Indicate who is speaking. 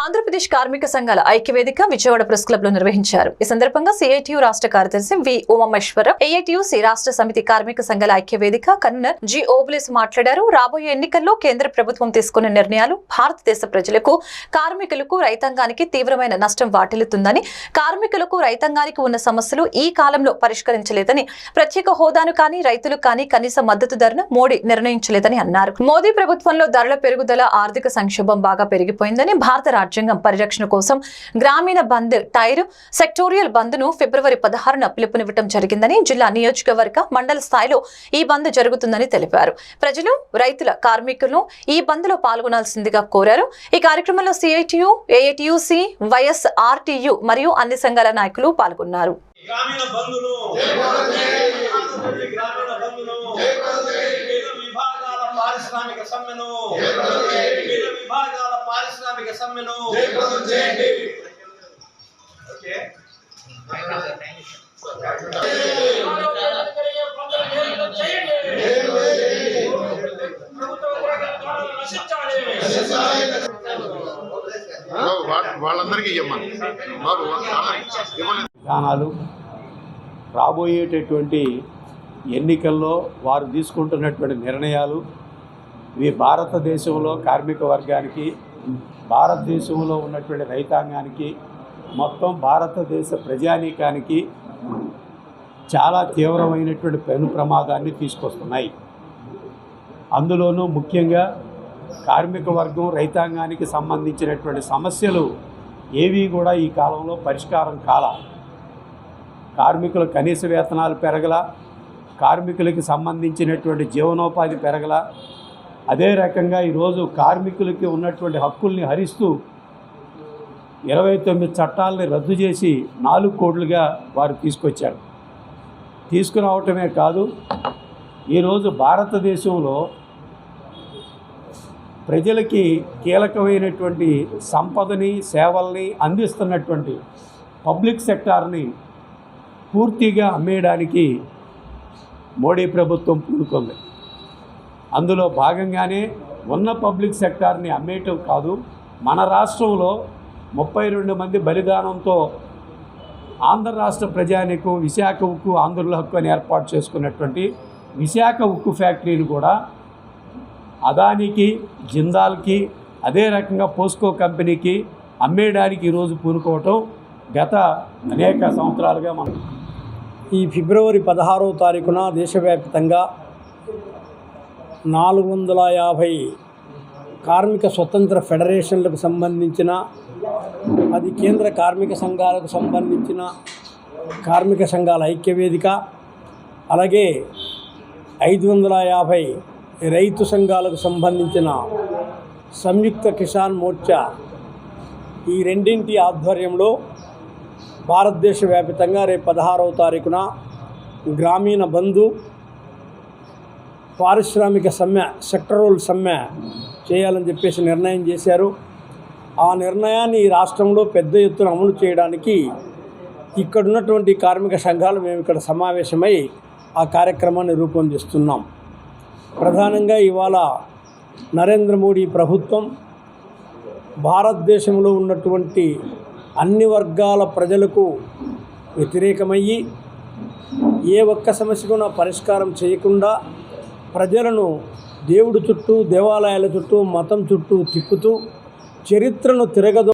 Speaker 1: ఆంధ్రప్రదేశ్ కార్మిక సంఘాల ఐక్యవేదిక విజయవాడ ప్రెస్ క్లబ్లో నిర్వహించారు. ఈ సందర్భంగా సిఐటియు రాష్ట్ర కార్యదర్శి వి ఉమామేశ్వరరావు ఏఐటియుసి రాష్ట్ర సమితి కార్మిక సంఘాల ఐక్యవేదిక కన్వీనర్ జి ఓబులేస్ మాట్లాడారు. రాబోయే ఎన్నికల్లో కేంద్ర ప్రభుత్వం తీసుకున్న నిర్ణయాలు భారతదేశ ప్రజలకు కార్మికులకు రైతాంగానికి తీవ్రమైన నష్టం వాటిల్లుతుందని కార్మికులకు రైతాంగానికి ఉన్న సమస్యలు ఈ కాలంలో పరిష్కరించలేదని ప్రత్యేక హోదాను కానీ రైతులు కానీ కనీస మద్దతు ధరను మోడీ నిర్ణయించలేదని అన్నారు. మోదీ ప్రభుత్వంలో ధరల పెరుగుదల ఆర్థిక సంక్షోభం బాగా పెరిగిపోయిందని భారత రాజ్యాంగం పరిరక్షణ కోసం గ్రామీణ బంద్ టైర్ సెక్టోరియల్ బంద్ను ఫిబ్రవరి పదహారున పిలుపునివ్వడం జరిగిందని జిల్లా నియోజకవర్గ మండల స్థాయిలో ఈ బంద్ జరుగుతుందని తెలిపారు. ప్రజలు రైతుల కార్మికులను ఈ బంద్లో పాల్గొనాల్సిందిగా కోరారు. ఈ కార్యక్రమంలో సిఐటియు ఏఐటియుసి వైఎస్ఆర్టీయు మరియు అన్ని సంఘాల నాయకులు పాల్గొన్నారు.
Speaker 2: గ్రామీణ పారిశ్రామిక సమ్మెను. వివిధ విభాగాల పారిశ్రామిక సమ్మెను. ఓకే.
Speaker 3: వాళ్ళందరికీ ఇవ్వమని
Speaker 4: విధానాలు రాబోయేటటువంటి ఎన్నికల్లో వారు తీసుకుంటున్నటువంటి నిర్ణయాలు ఇవి భారతదేశంలో కార్మిక వర్గానికి భారతదేశంలో ఉన్నటువంటి రైతాంగానికి మొత్తం భారతదేశ ప్రజానీకానికి చాలా తీవ్రమైనటువంటి పెను ప్రమాదాన్ని తీసుకొస్తున్నాయి. అందులోనూ ముఖ్యంగా కార్మిక వర్గం రైతాంగానికి సంబంధించినటువంటి సమస్యలు ఏవి కూడా ఈ కాలంలో పరిష్కారం కాల. కార్మికుల కనీస వేతనాలు పెరగల కార్మికులకి సంబంధించినటువంటి జీవనోపాధి పెరగల అదే రకంగా ఈరోజు కార్మికులకి ఉన్నటువంటి హక్కుల్ని హరిస్తూ ఇరవై తొమ్మిది చట్టాలని రద్దు చేసి నాలుగు కోట్లుగా వారు తీసుకొచ్చారు. తీసుకురావటమే కాదు ఈరోజు భారతదేశంలో ప్రజలకి కీలకమైనటువంటి సంపదని సేవల్ని అందిస్తున్నటువంటి పబ్లిక్ సెక్టార్ని పూర్తిగా అమ్మేయడానికి మోడీ ప్రభుత్వం పూనుకుంది. అందులో భాగంగానే ఉన్న పబ్లిక్ సెక్టార్ని అమ్మేయటం కాదు మన రాష్ట్రంలో ముప్పై రెండు మంది బలిదానంతో ఆంధ్ర రాష్ట్ర ప్రజానికు విశాఖ ఉక్కు ఆంధ్రుల హక్కు అని ఏర్పాటు చేసుకున్నటువంటి విశాఖ ఉక్కు ఫ్యాక్టరీని కూడా అదానికి జిందాల్కి అదే రకంగా పోస్కో కంపెనీకి అమ్మేయడానికి ఈరోజు పూనుకోవటం గత అనేక సంవత్సరాలుగా మనం
Speaker 5: ఈ ఫిబ్రవరి పదహారవ తారీఖున దేశవ్యాప్తంగా నాలుగు వందల యాభై కార్మిక స్వతంత్ర ఫెడరేషన్లకు సంబంధించిన అది కేంద్ర కార్మిక సంఘాలకు సంబంధించిన కార్మిక సంఘాల ఐక్యవేదిక అలాగే ఐదు వందల యాభై రైతు సంఘాలకు సంబంధించిన సంయుక్త కిసాన్ మోర్చా ఈ రెండింటి ఆధ్వర్యంలో భారతదేశ వ్యాప్తంగా రేపు పదహారవ తారీఖున గ్రామీణ బంధు పారిశ్రామిక సమ్మె సెక్టరల్ సమ్మె చేయాలని చెప్పేసి నిర్ణయం చేశారు. ఆ నిర్ణయాన్ని ఈ రాష్ట్రంలో పెద్ద ఎత్తున అమలు చేయడానికి ఇక్కడ ఉన్నటువంటి కార్మిక సంఘాలు మేము ఇక్కడ సమావేశమై ఆ కార్యక్రమాన్ని రూపొందిస్తున్నాం. ప్రధానంగా ఇవాళ నరేంద్ర మోడీ ప్రభుత్వం భారతదేశంలో ఉన్నటువంటి అన్ని వర్గాల ప్రజలకు వ్యతిరేకమయ్యి ఏ ఒక్క సమస్యకు పరిష్కారం చేయకుండా ప్రజలను దేవుడి చుట్టూ దేవాలయాల చుట్టూ మతం చుట్టూ తిప్పుతూ చరిత్రను తిరగదు